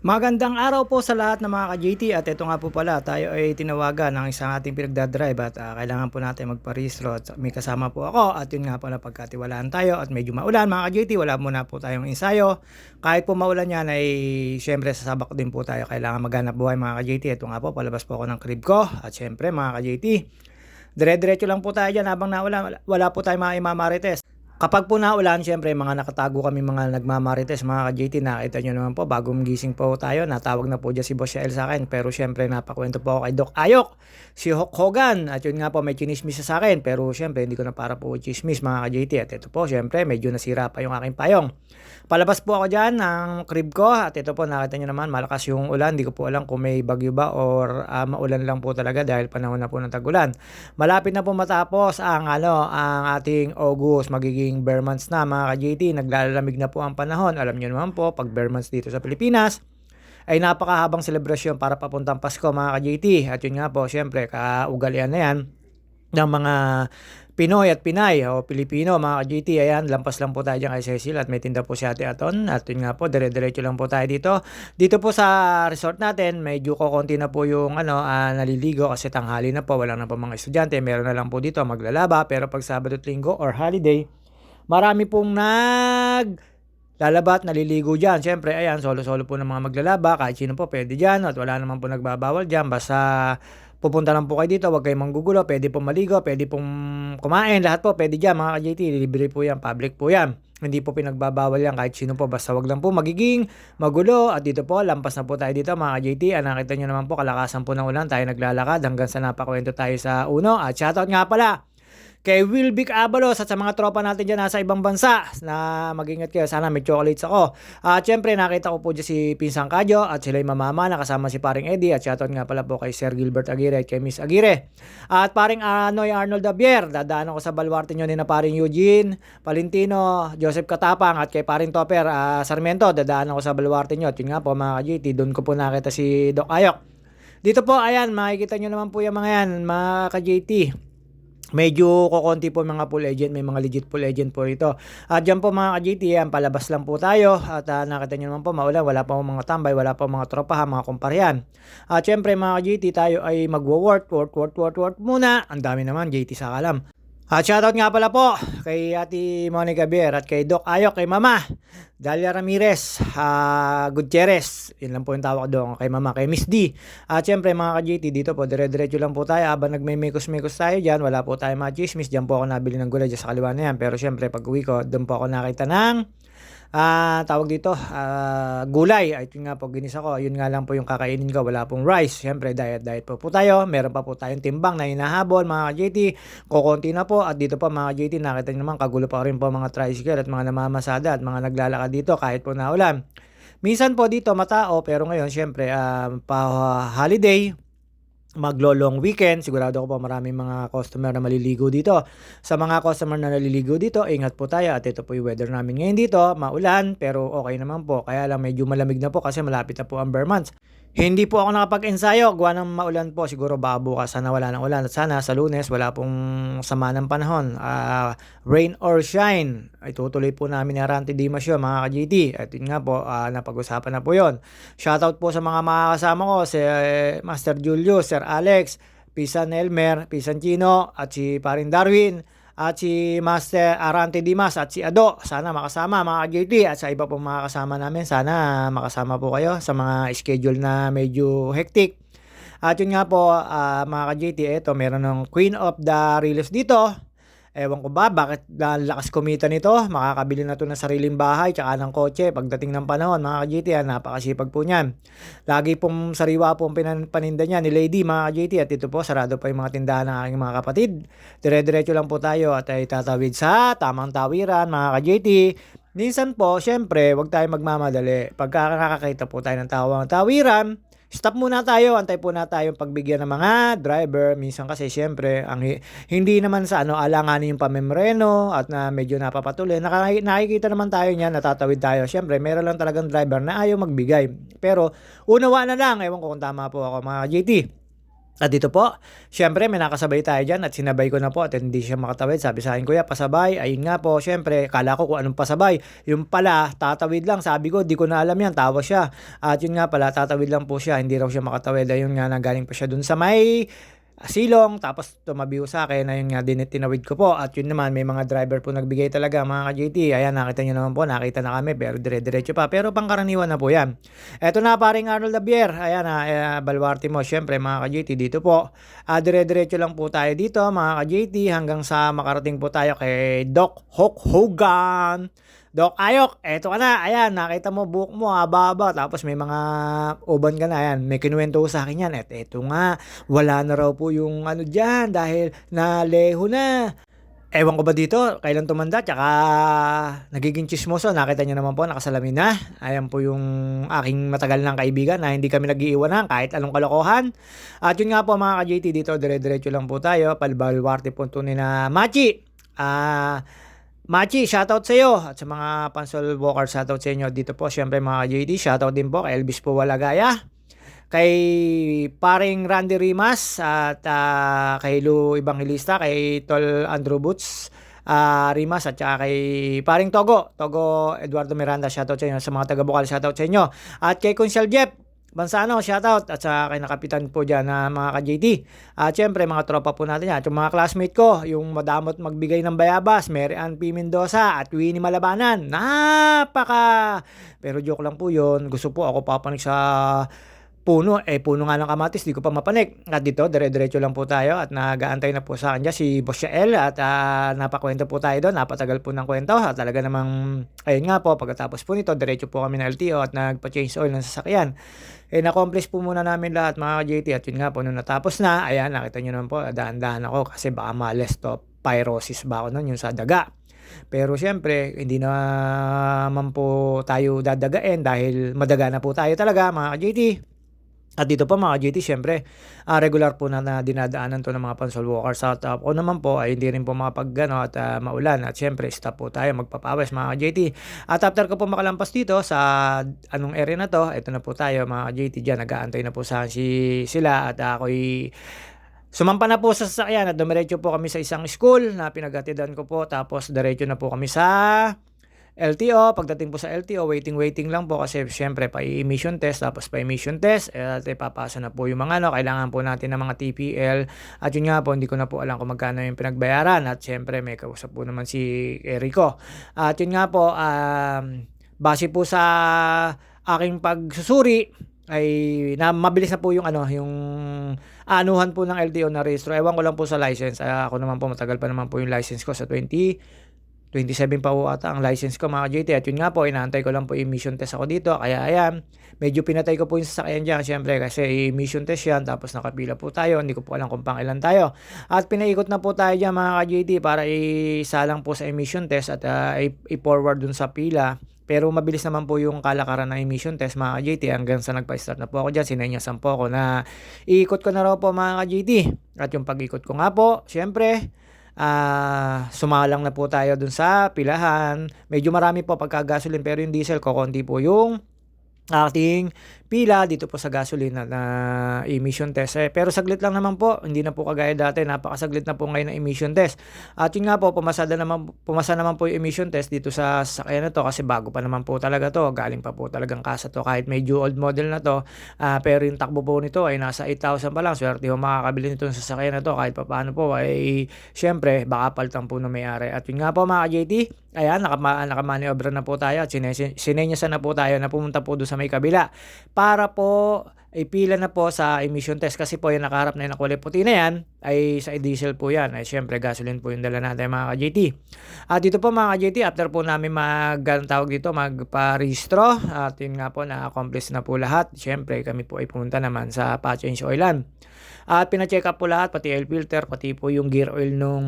Magandang araw po sa lahat ng mga ka-JT at ito nga po pala tayo ay tinawagan ng isang ating pinagdadrive at ah, kailangan po natin magparehistro at may kasama po ako. At yun nga pala pagkatiwalaan tayo at medyo maulan mga ka-JT wala muna po tayong ensayo. Kahit po maulan yan ay syempre sasabak din po tayo. Kailangan maghanap buhay mga ka-JT ito nga po palabas po ako ng crib ko. At syempre mga ka-JT dire-diretso lang po tayo dyan habang naulan. Wala po tayong mga imamarites Kapag po naulan, syempre mga nakatago kami mga nagmamarites, mga ka-JT, nakita nyo naman po, bagong gising po tayo, natawag na po dyan si Boss Yael sa akin, pero syempre napakwento po ako kay Doc Ayok, si Hulk Hogan, at yun nga po may chinismis sa akin, pero syempre hindi ko na para po chismis mga ka-JT, at ito po syempre medyo nasira pa yung aking payong. Palabas po ako dyan ng crib ko, at ito po nakita nyo naman, malakas yung ulan, hindi ko po alam kung may bagyo ba or ah, maulan lang po talaga dahil panahon na po ng tagulan. Malapit na po matapos ang ano, ang ating August, magiging bare months na mga ka-JT, naglalamig na po ang panahon. Alam niyo naman po, pag bare months dito sa Pilipinas, ay napakahabang selebrasyon para papuntang Pasko mga ka-JT. At yun nga po, syempre, kaugalian na yan ng mga Pinoy at Pinay o Pilipino mga ka-JT. Ayan, lampas lang po tayo dyan kay Cecil at may tinda po si Ate Aton. At yun nga po, dire-diretso lang po tayo dito. Dito po sa resort natin, medyo kokonti na po yung ano, ah, naliligo kasi tanghali na po. Wala na po mga estudyante. Meron na lang po dito maglalaba. Pero pag Sabado at Linggo or holiday, marami pong nag lalaba at naliligo dyan. Siyempre, ayan, solo-solo po ng mga maglalaba. Kahit sino po pwede dyan at wala naman po nagbabawal dyan. Basta pupunta lang po kayo dito, huwag kayong manggugulo. Pwede pong maligo, pwede pong kumain. Lahat po pwede dyan, mga ka-JT. Libre po yan, public po yan. Hindi po pinagbabawal yan kahit sino po. Basta wag lang po magiging magulo. At dito po, lampas na po tayo dito mga ka-JT. Ah, nakita nyo naman po, kalakasan po ng ulan. Tayo naglalakad hanggang sa napakwento tayo sa uno. At shoutout nga pala kay Wilbic Abalos at sa mga tropa natin dyan nasa ibang bansa na mag-ingat kayo. Sana may chocolates ako. At syempre nakita ko po dyan si Pinsang Kadyo at sila yung mamama nakasama si paring Eddie at shoutout nga pala po kay Sir Gilbert Aguirre at kay Miss Aguirre. At paring Anoy Arnold Abier, dadaan ako sa baluarte nyo ni na paring Eugene, Valentino, Joseph Katapang at kay paring Topper ah, Sarmiento, dadaan ako sa baluarte nyo. At yun nga po mga ka-GT, doon ko po nakita si Doc Ayok. Dito po, ayan, makikita nyo naman po yung mga yan, mga ka-JT medyo kokonti po mga full agent, may mga legit full agent po rito. At dyan po mga ka-GT, yan, palabas lang po tayo. At uh, nakita nyo naman po, maulan, wala pa mga tambay, wala pa mga tropahan, mga kumparihan. At syempre mga ka-GT, tayo ay magwo-work, work, work, work, work muna. Ang dami naman, JT sa kalam. At shoutout nga pala po kay Ate Monica Bier at kay Doc Ayok, kay Mama Dalia Ramirez, uh, Gutierrez, yun lang po yung tawag doon, kay Mama, kay Miss D. At syempre mga ka-JT, dito po, dire-diretso lang po tayo, habang nagmay-mekos-mekos tayo dyan, wala po tayo mga chismis, dyan po ako nabili ng gulay dyan sa kaliwa na yan. Pero syempre, pag uwi ko, doon po ako nakita ng ah tawag dito, ah, gulay. Ay, yun nga po, ginisa ko. Yun nga lang po yung kakainin ko. Wala pong rice. Siyempre, diet-diet po po tayo. Meron pa po tayong timbang na hinahabol, mga JT. Kukunti na po. At dito pa, mga JT, nakita nyo naman, kagulo pa rin po mga tricycle at mga namamasada at mga naglalakad dito kahit po naulan. Minsan po dito matao, pero ngayon, syempre, um, pa-holiday, maglo-long weekend. Sigurado ko po maraming mga customer na maliligo dito. Sa mga customer na naliligo dito, ingat po tayo at ito po yung weather namin ngayon dito. Maulan pero okay naman po. Kaya lang medyo malamig na po kasi malapit na po ang bare months. Hindi po ako nakapag-ensayo. Gawa ng maulan po. Siguro baka bukas sana wala ng ulan. At sana sa lunes wala pong sama ng panahon. Uh, rain or shine. Ay tutuloy po namin ni Arante Dimas mga ka-GT. At yun nga po, uh, napag-usapan na po yun. Shoutout po sa mga makakasama ko. Si uh, Master Julius, Sir Alex, Pisan Elmer, Pisan Chino, at si Parin Darwin at si Master Arante Dimas at si Ado. Sana makasama mga JT at sa iba pong mga kasama namin. Sana makasama po kayo sa mga schedule na medyo hectic. At yun nga po uh, mga ka-JT, ito meron ng Queen of the Reels dito. Ewan ko ba, bakit lakas kumita nito? Makakabili na to ng sariling bahay, tsaka ng kotse. Pagdating ng panahon, mga ka-JT, ah, napakasipag po niyan. Lagi pong sariwa po ang paninda niya ni Lady, mga ka-JT. At ito po, sarado pa yung mga tindahan ng aking mga kapatid. Dire-diretso lang po tayo at ay tatawid sa tamang tawiran, mga ka-JT. Minsan po, syempre, wag tayo magmamadali. Pagka nakakakita po tayo ng tawang tawiran, stop muna tayo, antay po na tayong pagbigyan ng mga driver. Minsan kasi syempre, ang hindi naman sa ano alanganin yung pamemreno at na medyo napapatuloy. Naka, nakikita naman tayo niyan, natatawid tayo. Syempre, meron lang talagang driver na ayaw magbigay. Pero unawa na lang, ewan ko kung tama po ako mga JT. At dito po, syempre may nakasabay tayo dyan at sinabay ko na po at hindi siya makatawid. Sabi sa akin, kuya, pasabay. Ayun nga po, syempre, kala ko kung anong pasabay. Yung pala, tatawid lang. Sabi ko, di ko na alam yan. Tawa siya. At yun nga pala, tatawid lang po siya. Hindi raw siya makatawid. Ayun nga, nagaling pa siya dun sa may silong tapos tumabi ko sa akin ayun nga din tinawid ko po. At yun naman may mga driver po nagbigay talaga mga ka-JT ayan nakita nyo naman po nakita na kami pero dire-diretso pa. Pero pangkaraniwan na po yan. Eto na paring Arnold Labier ayan na uh, baluarte mo syempre mga ka-JT dito po. Uh, dire-diretso lang po tayo dito mga ka-JT hanggang sa makarating po tayo kay Doc Hulk Hogan Dok Ayok, eto ka na. Ayan, nakita mo buhok mo, haba-haba. Tapos may mga uban ka na. Ayan, may kinuwento sa akin yan. At eto nga, wala na raw po yung ano dyan dahil naleho na. Ewan ko ba dito, kailan tumanda, tsaka nagiging chismoso. Nakita niyo naman po, nakasalamin na. Ayan po yung aking matagal ng kaibigan na hindi kami nag-iiwanan kahit anong kalokohan. At yun nga po mga ka-JT dito, dire-diretso lang po tayo. Palbalwarte po tunay na Machi. Ah... Uh, Machi, shoutout sa iyo at sa mga Pansol Walker, shoutout sa inyo dito po. Siyempre mga JD, shoutout din po kay Elvis po Walagaya, kay paring Randy Rimas at uh, kay Lu Evangelista, kay Tol Andrew Boots, uh, Rimas at saka kay paring Togo, Togo Eduardo Miranda, shoutout sa inyo sa mga taga Bukal, shoutout sa inyo. At kay Consiel Jeff, Bansano, shoutout at sa kay nakapitan po dyan na mga ka-JT. At syempre mga tropa po natin yan. At yung mga classmate ko, yung madamot magbigay ng bayabas, Mary Ann P. Mendoza at Winnie Malabanan. Napaka! Pero joke lang po yun. Gusto po ako papanik sa puno, eh puno nga ng kamatis, di ko pa mapanik. At dito, dire-diretso lang po tayo at nag-aantay na po sa kanya si Boss Yael at uh, napakwento po tayo doon, napatagal po ng kwento at talaga namang, ayun nga po, pagkatapos po nito, diretso po kami ng LTO at nagpa-change oil ng sasakyan. Eh, na-accomplish po muna namin lahat mga JT at yun nga po, nung natapos na, ayan, nakita nyo naman po, daan-daan ako kasi baka ma-less pyrosis ba ako nun, yung sa daga. Pero siyempre, hindi naman po tayo dadagain dahil madaga na po tayo talaga mga JT. At dito pa mga JT, syempre, uh, regular po na, na dinadaanan to ng mga pansol walkers. At uh, ako naman po ay hindi rin po makapag ano, at uh, maulan. At syempre, stop po tayo magpapawis mga JT. At after ko po makalampas dito sa anong area na to, ito na po tayo mga JT dyan. Nag-aantay na po sa si, sila at uh, ako'y Sumampa na po sa sasakyan at dumiretso po kami sa isang school na pinagatidan ko po. Tapos diretso na po kami sa LTO, pagdating po sa LTO, waiting-waiting lang po kasi syempre pa emission test, tapos pa emission test, at eh, papasa na po yung mga ano, kailangan po natin ng mga TPL. At yun nga po, hindi ko na po alam kung magkano yung pinagbayaran. At syempre, may kausap po naman si Erico. At yun nga po, um, base po sa aking pagsusuri, ay na mabilis na po yung ano yung anuhan po ng LTO na registro. Ewan ko lang po sa license. Uh, ako naman po matagal pa naman po yung license ko sa 20 27 pa po ata ang license ko mga JT at yun nga po inaantay ko lang po emission test ako dito. Kaya ayan medyo pinatay ko po yung sasakyan dyan. Syempre kasi emission test yan tapos nakapila po tayo. Hindi ko po alam kung pang ilan tayo. At pinaikot na po tayo dyan mga ka-JT para isalang po sa emission test at uh, i-forward dun sa pila. Pero mabilis naman po yung kalakaran ng emission test mga ka-JT hanggang sa nagpa-start na po ako dyan. Sinenyasan po ako na iikot ko na raw po mga ka-JT. At yung pag-ikot ko nga po, syempre, uh, sumalang na po tayo dun sa pilahan. Medyo marami po pagka gasoline pero yung diesel ko konti po yung ating pila dito po sa gasoline na, na emission test. Eh, pero saglit lang naman po, hindi na po kagaya dati, napakasaglit na po ngayon ng emission test. At yun nga po, pumasa naman, pumasa naman po yung emission test dito sa sasakyan na to kasi bago pa naman po talaga to, galing pa po talagang kasa to kahit medyo old model na to. Uh, pero yung takbo po nito ay nasa 8,000 pa lang. Swerte ho makakabili nito sa sasakyan na to kahit pa paano po ay syempre baka paltang po na may-ari. At yun nga po mga JT, ayan, nakama, nakamaniobra na po tayo at sinenyasan na po tayo na pumunta po doon sa may kabila. Para po ipila na po sa emission test. Kasi po yung nakaharap na yung nakulay puti na yan ay sa diesel po yan. Ay syempre gasoline po yung dala natin mga ka-JT at dito po mga ka-JT after po namin mag tawag dito magpa-rehistro at yun nga po na-accomplish na po lahat. Syempre kami po ay pumunta naman sa pa-change oilan at pina-check up po lahat pati oil filter pati po yung gear oil nung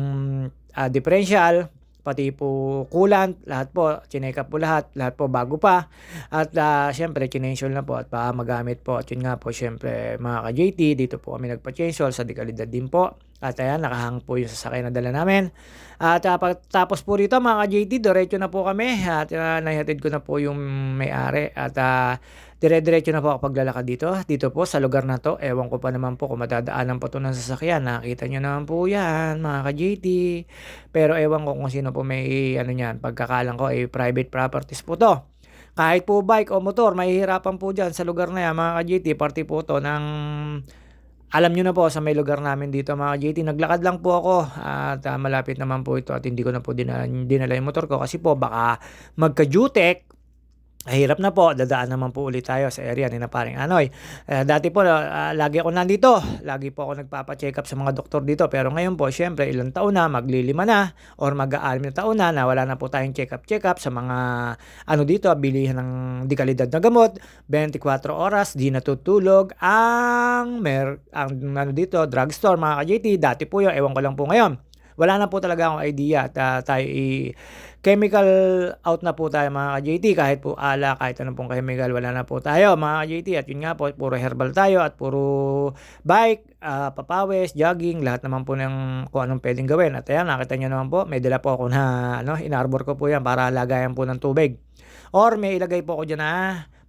uh, differential pati po coolant, lahat po, chinek up po lahat, lahat po bago pa. At uh, syempre, chinensol na po at pa magamit po. At yun nga po, syempre, mga ka-JT, dito po kami nagpa-change sa dekalidad din po. At ayan, nakahang po yung sasakyan na dala namin. At uh, tapos po rito mga ka-JT, diretso na po kami. At uh, nahihatid ko na po yung may-ari. At uh, dire-diretso na po ako paglalakad dito. Dito po sa lugar na to. Ewan ko pa naman po kung madadaanan pa to ng sasakyan. Nakita nyo naman po yan mga ka-JT. Pero ewan ko kung sino po may ano yan. Pagkakalang ko ay private properties po to. Kahit po bike o motor, mahihirapan po dyan sa lugar na yan mga ka-JT. Party po to ng alam nyo na po sa may lugar namin dito mga JT, naglakad lang po ako at uh, malapit naman po ito at hindi ko na po dinala, dinala yung motor ko kasi po baka magka-jutek Hirap na po, dadaan naman po ulit tayo sa area ni na paring Anoy. Uh, dati po, uh, lagi ako nandito. Lagi po ako nagpapa-check up sa mga doktor dito. Pero ngayon po, syempre, ilang taon na, maglilima na, or mag-aalim na taon na, na wala na po tayong check up, check up sa mga, ano dito, bilihan ng di kalidad na gamot. 24 oras, di natutulog, ang, mer, ang ano dito, drugstore, mga ka-JT. Dati po yun, ewan ko lang po ngayon. Wala na po talaga akong idea at uh, tayo i- chemical out na po tayo mga ka-JT kahit po ala kahit anong pong chemical wala na po tayo mga ka-JT at yun nga po puro herbal tayo at puro bike uh, papawis jogging lahat naman po ng kung anong pwedeng gawin. At ayan nakita nyo naman po may dala po ako na ano inarbor ko po yan para lagayan po ng tubig. Or may ilagay po ako dyan na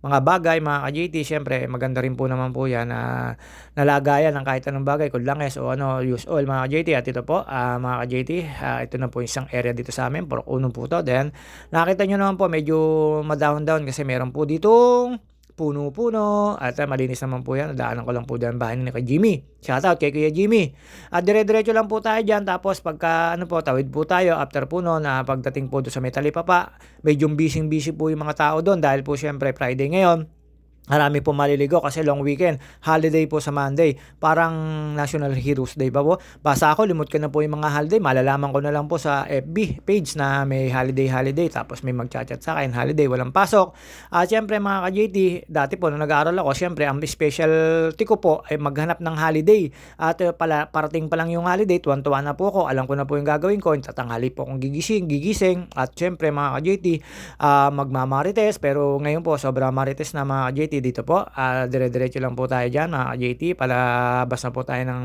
mga bagay, mga ka-JT, syempre maganda rin po naman po yan na nalagayan ng kahit anong bagay, kudlanges o ano, use oil mga ka-JT. At ito po, uh, mga ka-JT, uh, ito na po isang area dito sa amin, puro uno po to. Then, nakita nyo naman po, medyo ma-down-down kasi meron po ditong puno-puno at uh, malinis naman po yan. Daanan ko lang po dyan bahay ni kay Jimmy. Shoutout kay Kuya Jimmy. At dire-diretso lang po tayo dyan. Tapos pagka ano po, tawid po tayo after po no, na pagdating po doon sa Metalipapa, medyo busy-busy po yung mga tao doon dahil po syempre Friday ngayon. Marami po maliligo kasi long weekend. Holiday po sa Monday. Parang National Heroes Day pa po. Basta ako, limot ko na po yung mga holiday. Malalaman ko na lang po sa FB page na may holiday holiday. Tapos may magchat-chat sa akin. Holiday, walang pasok. At uh, syempre mga ka-JT, dati po nung nag-aaral ako, syempre ang specialty ko po ay maghanap ng holiday. At uh, pala, parating pa lang yung holiday, tuwan-tuwa na po ako. Alam ko na po yung gagawin ko. Tatanghali po akong gigising, gigising. At syempre mga ka-JT, uh, magmamarites. Pero ngayon po, sobrang marites na mga ka-JT dito po. Uh, dire-diretso lang po tayo dyan mga JT. Palabas na po tayo ng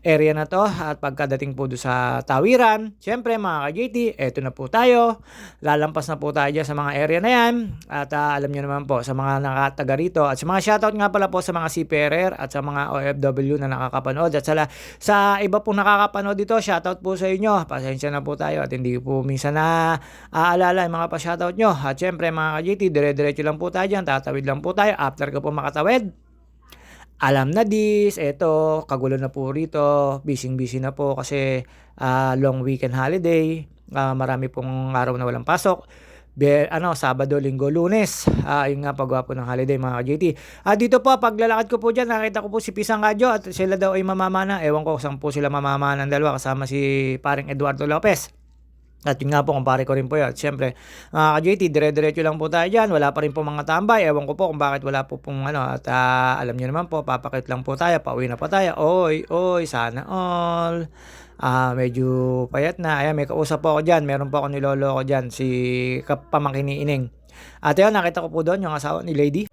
area na to. At pagkadating po doon sa tawiran, syempre mga JT, eto na po tayo. Lalampas na po tayo dyan sa mga area na yan. At uh, alam nyo naman po sa mga nakataga rito. At sa mga shoutout nga pala po sa mga CPRR at sa mga OFW na nakakapanood. At sa, sa iba pong nakakapanood dito, shoutout po sa inyo. Pasensya na po tayo at hindi po minsan na aalala yung mga pa-shoutout nyo. At syempre mga JT, dire-diretso lang po tayo dyan. Tatawid lang po tayo after ko po makatawid, alam na this, eto, kagulo na po rito, busy-busy na po kasi uh, long weekend holiday, uh, marami pong araw na walang pasok. Be, ano, Sabado, Linggo, Lunes. Uh, yun nga pagwapo ng holiday mga JT. Uh, dito po, paglalakad ko po dyan, nakita ko po si Pisang Radyo at sila daw ay mamamana. Ewan ko saan po sila mamamana ng dalawa kasama si paring Eduardo Lopez. At yun nga po, kumpare ko rin po yan. Siyempre, mga ka-JT, dire-diretso lang po tayo dyan. Wala pa rin po mga tambay. Ewan ko po kung bakit wala po pong ano. At uh, alam nyo naman po, papakit lang po tayo. Pauwi na po tayo. Oy, oy, sana all. Uh, medyo payat na. Ayan, may kausap po ako dyan. Meron po ako nilolo ko dyan. Si pamangkin ni Ining. At yun, nakita ko po doon yung asawa ni Lady.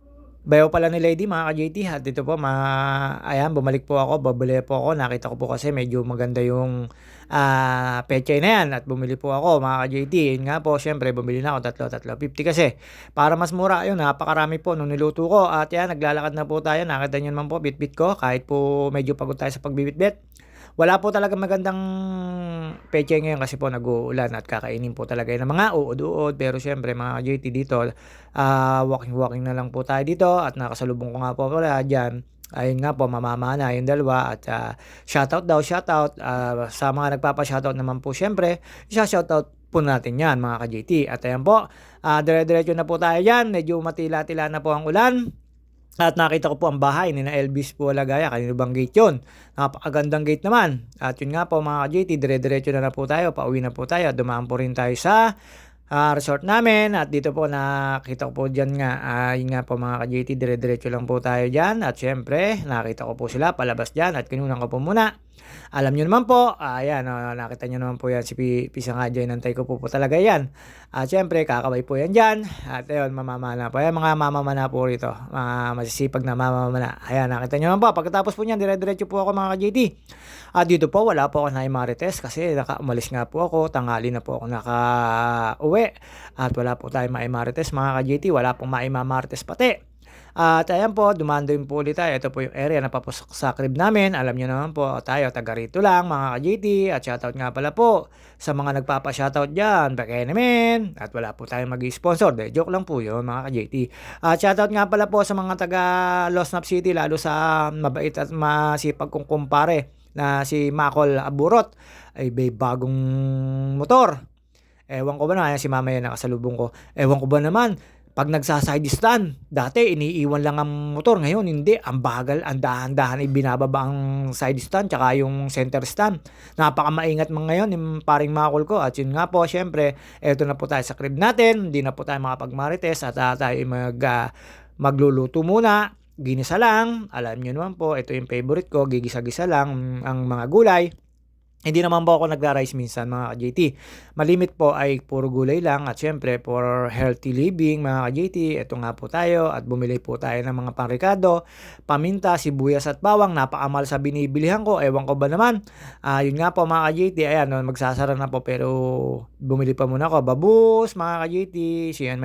Bayo pala ni Lady mga ka-JT at dito po ma ayan bumalik po ako babalik po ako nakita ko po kasi medyo maganda yung uh, peche na yan at bumili po ako mga ka-JT yun nga po syempre bumili na ako tatlo tatlo 50 kasi para mas mura yun napakarami po nung niluto ko. At yan naglalakad na po tayo. Nakita nyo naman po bit-bit ko. Kahit po medyo pagod tayo sa pagbibit-bit. Wala po talaga magandang peche ngayon kasi po nag-uulan at kakainin po talaga ng mga uod-uod. Pero syempre mga JT dito, uh, walking-walking na lang po tayo dito. At nakasalubong ko nga po pala dyan. Ayun nga po, mamamana yung dalawa at uh, shoutout daw, shoutout. Uh, sa mga nagpapa-shoutout naman po syempre, isa-shoutout po natin yan mga ka-JT. At ayan po, uh, dire-diretso na po tayo dyan. Medyo matila-tila na po ang ulan. At nakita ko po ang bahay ni na Elvis Pualagaya. Kanino bang gate yun? Napakagandang gate naman. At yun nga po mga JT, dire-diretso na na po tayo. Pauwi na po tayo. Dumaan po rin tayo sa uh, resort namin. At dito po nakita ko po dyan nga. Uh, yun nga po mga ka-JT, dire-diretso lang po tayo dyan. At syempre, nakita ko po sila palabas dyan. At kinunan ko po muna Alam niyo naman po, ayan, oh, nakita niyo naman po yan si Pi Pisang Adyo, inantay ko po po talaga yan. At siyempre kakaway po yan diyan at ayun mamamana po. Ayan mga mamamana po rito, mga masisipag na mamamana. Ayan, nakita niyo naman po, pagkatapos po niyan dire-diretso po ako mga ka-JT. At dito po wala po ako na-marites kasi nakaumalis nga po ako, tanghali na po ako nakauwi. At wala po tayong ma-marites mga ka-JT, wala pong ma-marites pati. At ayan po, dumaan din po ulit tayo. Ito po yung area na papasok sa crib namin. Alam niyo naman po, tayo taga rito lang mga ka-JT. At shoutout nga pala po sa mga nagpapa-shoutout dyan. Baka naman. At wala po tayong mag-sponsor. De, joke lang po yun mga ka-JT. At shoutout nga pala po sa mga taga Lost Nap City, lalo sa mabait at masipag kong kumpare na si Makol Aburot. Ay may bagong motor. Ewan ko ba na, si mama yan nakasalubong ko. Ewan ko ba naman, pag nagsa-side stand, dati iniiwan lang ang motor, ngayon hindi, ang bagal, ang dahan-dahan ay binababa ang side stand tsaka yung center stand. Napakamaingat mga ngayon yung paring makul ko. At yun nga po, syempre, eto na po tayo sa crib natin, hindi na po tayo makapag-marites at uh, tayo mag, uh, magluluto muna, ginisa lang, alam nyo naman po, ito yung favorite ko, gigisa-gisa lang ang mga gulay. Hindi naman po ako nagra-rice minsan mga ka-JT. Malimit po ay puro gulay lang at syempre for healthy living mga ka-JT. Ito nga po tayo at bumili po tayo ng mga panrikado, paminta, sibuyas at bawang. Napakamal sa binibilihan ko. Ewan ko ba naman. Uh, yun nga po mga ka-JT. Ayan, magsasara na po pero bumili pa muna ako. Babus mga ka-JT. See you